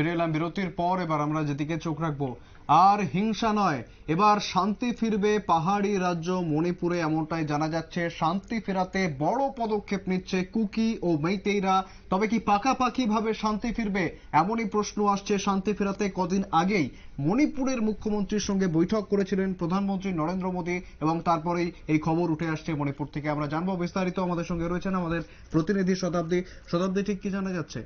ফিরে এলাম বিরতির পর, এবার আমরা যেদিকে চোখ রাখব, আর হিংসা নয়, এবার শান্তি ফিরবে পাহাড়ি রাজ্য মণিপুরে, এমনটাই জানা যাচ্ছে। শান্তি ফেরাতে বড় পদক্ষেপ নিচ্ছে কুকি ও মেইতেইরা। তবে কি পাকাপাকি ভাবে শান্তি ফিরবে? এমনই প্রশ্ন আসছে শান্তি ফেরাতে কদিন আগেই। মণিপুরের মুখ্যমন্ত্রীর সঙ্গে বৈঠক করেছিলেন প্রধানমন্ত্রী নরেন্দ্র মোদী এবং তারপরেই এই খবর উঠে আসছে মণিপুর থেকে। আমরা জানব বিস্তারিত। আমাদের সঙ্গে রয়েছেন আমাদের প্রতিনিধি শতাব্দী। শতাব্দী ঠিক কি জানা যাচ্ছে?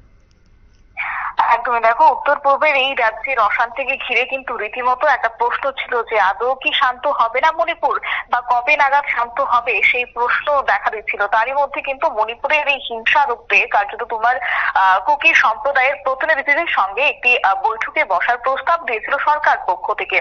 একদমই দেখো, উত্তর পূর্বের এই রাজ্যের অশান্তিকে ঘিরে কিন্তু রীতিমতো একটা প্রশ্ন ছিল যে, আদৌ কি শান্ত হবে না মণিপুর? বা কবে নাগাদ শান্ত হবে? সেই প্রশ্ন দেখা দিচ্ছিল। তারই মধ্যে কিন্তু মণিপুরের এই হিংসা রূপে কার্যত তোমার কুকি সম্প্রদায়ের প্রতিনিধিদের সঙ্গে একটি বৈঠকে বসার প্রস্তাব দিয়েছিল সরকার পক্ষ থেকে।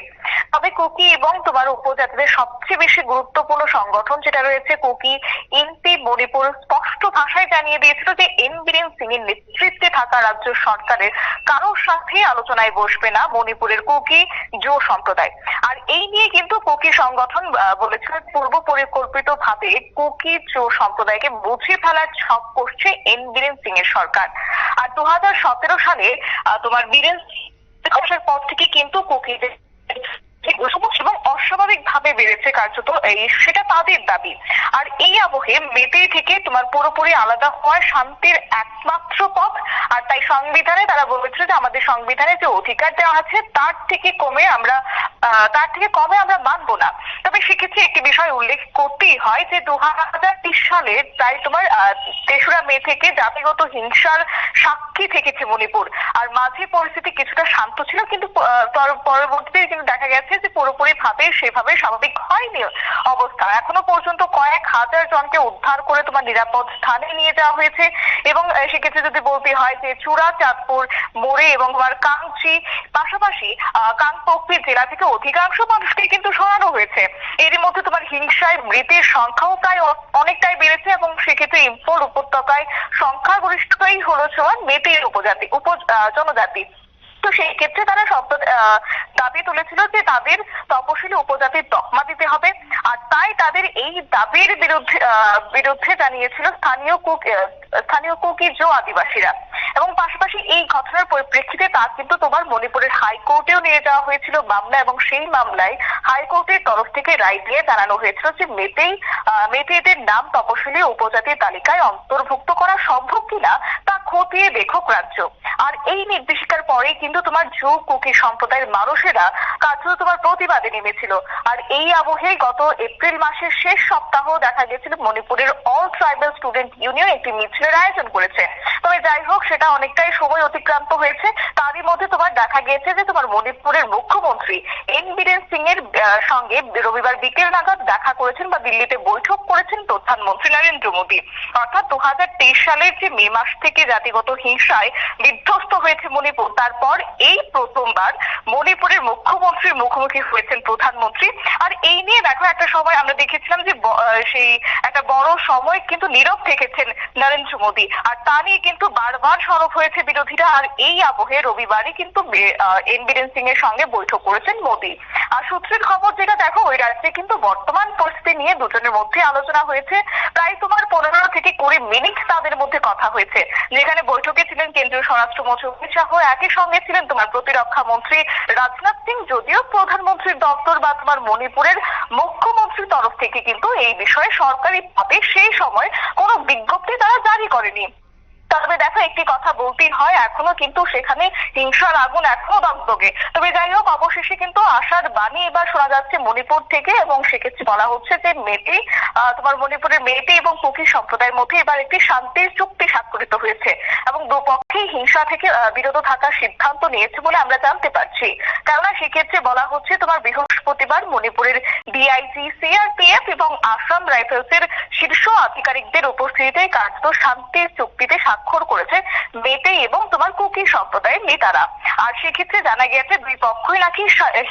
তবে কুকি এবং তোমার উপজাতিদের সবচেয়ে বেশি গুরুত্বপূর্ণ সংগঠন যেটা রয়েছে, কুকি এনপি মণিপুর স্পষ্ট ভাষায় জানিয়ে দিয়েছিল যে এন বীরেন সিং এর নেতৃত্বে থাকা রাজ্য সরকারের কারোর সাথে আলোচনায় বসবে না মণিপুরের কুকি জো সম্প্রদায়। আর এই নিয়ে কিন্তু কুকি সংগঠন বলেছিল পূর্ব পরিকল্পিত ভাবে কুকি জো সম্প্রদায়কে বুঝিয়ে ফেলার ছক করছে এন বীরেন সিং এর সরকার। আর দু হাজার সতেরো সালে তোমার বীরেন পর থেকে কিন্তু কুকিদের এবং অস্বাভাবিক ভাবে বেড়েছে কার্যত এই, সেটা তাদের দাবি। আর এই আবহে মেতেই থেকে তোমার পুরোপুরি আলাদা হওয়ার শান্তির একমাত্র পথ, আর তাই সংবিধানে তারা বলেছিল যে আমাদের সংবিধানে যে অধিকার দেওয়া আছে, তার থেকে কমে আমরা তার থেকে কমে আমরা মানবো না। তবে সেক্ষেত্রে একটি বিষয় উল্লেখ করতেই হয় যে দু হাজার তিরিশ সালে প্রায় তোমার তেসরা মে থেকে জাতিগত হিংসার সাক্ষী থেকেছে মণিপুর। আর মাঝে পরিস্থিতি কিছুটা শান্ত ছিল, কিন্তু পরবর্তীতে কিন্তু দেখা গেছে যে পুরোপুরি ভাবে সেভাবে স্বাভাবিক হয়নি অবস্থা। এখনও পর্যন্ত কয়েক হাজার জনকে উদ্ধার করে তোমার নিরাপদ স্থানে নিয়ে যাওয়া হয়েছে এবং সেক্ষেত্রে যদি বলতে হয় যে চূড়া চাঁদপুর মোড়ে এবং তোমার কাংচি পাশাপাশি আহ, কাংপোক্তি জেলা থেকে অধিকাংশ মানুষকে কিন্তু সরানো হয়েছে। এরই মধ্যে তোমার হিংসায় মৃতের সংখ্যাও প্রায় অনেকটাই বেড়েছে এবং সেক্ষেত্রে ইম্ফল উপত্যকায় সংখ্যাগরিষ্ঠতাই হলো তোমার মেতের উপজাতি উপ জনজাতি। তো সেই ক্ষেত্রে তারা শব্দ দাবি তুলেছিল যে তাদের তপশিলি উপজাতির তকমা দিতে হবে। আর তাই তাদের এই দাবির বিরুদ্ধে বিরুদ্ধে জানিয়েছিল স্থানীয় স্থানীয় কুকি জো আদিবাসীরা। এবং পাশাপাশি এই ঘটনার পরিপ্রেক্ষিতে তা কিন্তু তোমার মণিপুরের হাইকোর্টেও নিয়ে যাওয়া হয়েছিল মামলা এবং সেই মামলায় হাইকোর্টের তরফ থেকে রায় দিয়ে জানানো হয়েছিল যে মেতেই মেতেদের নাম তপশিলি উপজাতির তালিকায় অন্তর্ভুক্ত করা সম্ভব কিনা খতিয়ে দেখুক রাজ্য। আর এই নির্দেশিকার পরেই কিন্তু তোমার জো কুকি সম্প্রদায়ের মানুষেরা কার্যত তোমার প্রতিবাদে নেমেছিল। আর এই আবহে গত এপ্রিল মাসের শেষ সপ্তাহ দেখা গেছিল মণিপুরের অল ট্রাইবাল স্টুডেন্ট ইউনিয়ন একটি মিছিলের আয়োজন করেছে। তবে যাই হোক, সেটা অনেকটাই সময় অতিক্রান্ত হয়েছে। তারই মধ্যে তোমার দেখা গিয়েছে যে তোমার মণিপুরের মুখ্যমন্ত্রী এন বীরেন সিং এর সঙ্গে রবিবার বিকেল নাগাদ দেখা করেছেন বা দিল্লিতে বৈঠক করেছেন প্রধানমন্ত্রী নরেন্দ্র মোদী। অর্থাৎ দু হাজার তেইশ সালের যে মে মাস থেকে জাতিগত হিংসায় বিধ্বস্ত হয়েছে মণিপুর। তারপর এই প্রথমবার মণিপুরের মুখ্যমন্ত্রীর মুখোমুখি হয়েছেন প্রধানমন্ত্রী। আর এই নিয়ে দেখো একটা সময় আমরা দেখেছিলাম যে সেই একটা বড় সময় কিন্তু নীরব থেকেছেন নরেন্দ্র মোদী। আর তা নিয়ে কিন্তু বারবার সরব হয়েছে বিরোধীরা। আর এই আবহে রবিবারই কিন্তু এন বীরেন সিং এর সঙ্গে বৈঠক করেছেন মোদী। আর সূত্রের খবর যেটা দেখো, ওই রাজ্যে কিন্তু বর্তমান পরিস্থিতি নিয়ে দুজনের মধ্যে আলোচনা হয়েছে। প্রায় তোমার পনেরো থেকে কুড়ি মিনিট তাদের মধ্যে কথা হয়েছে। যেখানে বৈঠকে ছিলেন কেন্দ্রীয় স্বরাষ্ট্রমন্ত্রী অমিত শাহ একই সঙ্গে ছিলেন তোমার প্রতিরক্ষা মন্ত্রী রাজনাথ সিং, যদিও প্রধানমন্ত্রীর দপ্তর বা তোমার মণিপুরের মুখ্যমন্ত্রীর তরফ থেকে কিন্তু এই বিষয়ে সরকারি ভাবে সেই সময় কোনো বিজ্ঞপ্তি তারা জারি করেনি। তবে দেখো, একটি কথা বলতেই হয়, এখনও কিন্তু সেখানে হিংসার আগুন এখনও দগদগে তবে যাই হোক, অবশেষে কিন্তু আশার বাণী এবার শোনা যাচ্ছে মণিপুর থেকে এবং সেক্ষেত্রে বলা হচ্ছে যে মেয়েটি তোমার মণিপুরের মেয়েটি এবং কুকি সম্প্রদায়ের মধ্যে এবার একটি শান্তির চুক্তি স্বাক্ষরিত হয়েছে এবং দুপক্ষেই হিংসা থেকে বিরত থাকার সিদ্ধান্ত নিয়েছে বলে আমরা জানতে পারছি। কেননা সেক্ষেত্রে বলা হচ্ছে তোমার বৃহস্পতিবার মণিপুরের ডিআইজি সিআরপিএফ এবং আসাম রাইফেলসের শীর্ষ আধিকারিকদের উপস্থিতিতে কার্যত শান্তির চুক্তিতে স্বাক্ষর করেছে মেতে এবং তোমার কুকি সম্প্রদায়ের নেতারা। আর সেক্ষেত্রে জানা গিয়েছে, দুই পক্ষই নাকি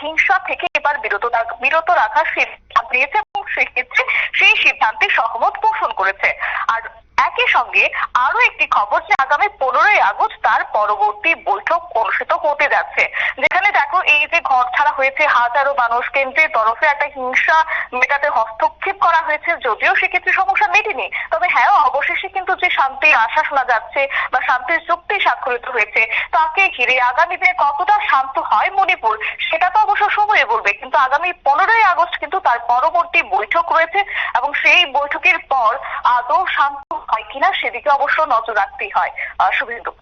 হিংসা থেকে এবার বিরত বিরত রাখার সিদ্ধান্ত নিয়েছে এবং সেক্ষেত্রে সেই সিদ্ধান্তে সহমত পোষণ করেছে। আর একই সঙ্গে আরও একটি খবর যে আগামী পনেরোই আগস্ট তার পরবর্তী বৈঠক অনুষ্ঠিত হতে যাচ্ছে। যেখানে দেখো, এই থেকে ঘর ছাড়া হয়েছে হাজারো মানুষ, কেন্দ্রের তরফে একটা হিংসা মেটাতে হস্তক্ষেপ করা হয়েছে, যদিও সেক্ষেত্রে সমস্যা মেটেনি। তবে হ্যাঁ অবশেষে কিন্তু যে শান্তির আশা শোনা যাচ্ছে বা শান্তির চুক্তি স্বাক্ষরিত হয়েছে, তাকে ঘিরে আগামী দিনে কতটা শান্ত হয় মণিপুর, সেটা তো অবশ্য সময়ে বলবে। কিন্তু আগামী পনেরোই আগস্ট কিন্তু তার পরবর্তী বৈঠক রয়েছে এবং সেই বৈঠকের পর আদৌ শান্ত হয় কিনা সেদিকে অবশ্য নজর রাখতেই হয়। শুভেন্দু।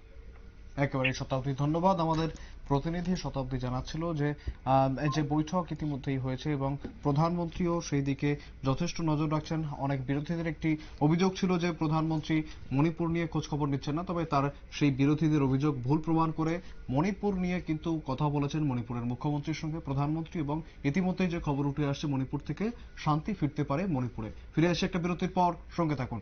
একেবারে শতাব্দী ধন্যবাদ। আমাদের প্রতিনিধি শতাব্দী জানাচ্ছিল যে যে বৈঠক ইতিমধ্যেই হয়েছে এবং প্রধানমন্ত্রীও সেই দিকে যথেষ্ট নজর রাখছেন। অনেক বিরোধীদের একটি অভিযোগ ছিল যে, প্রধানমন্ত্রী মণিপুর নিয়ে খোঁজখবর নিচ্ছেন না, তবে তার সেই বিরোধীদের অভিযোগ ভুল প্রমাণ করে মণিপুর নিয়ে কিন্তু কথা বলেছেন মণিপুরের মুখ্যমন্ত্রীর সঙ্গে প্রধানমন্ত্রী এবং ইতিমধ্যেই যে খবর উঠে আসছে মণিপুর থেকে, শান্তি ফিরতে পারে মণিপুরে। ফিরে এসে একটা বিরতির পর সঙ্গে থাকুন।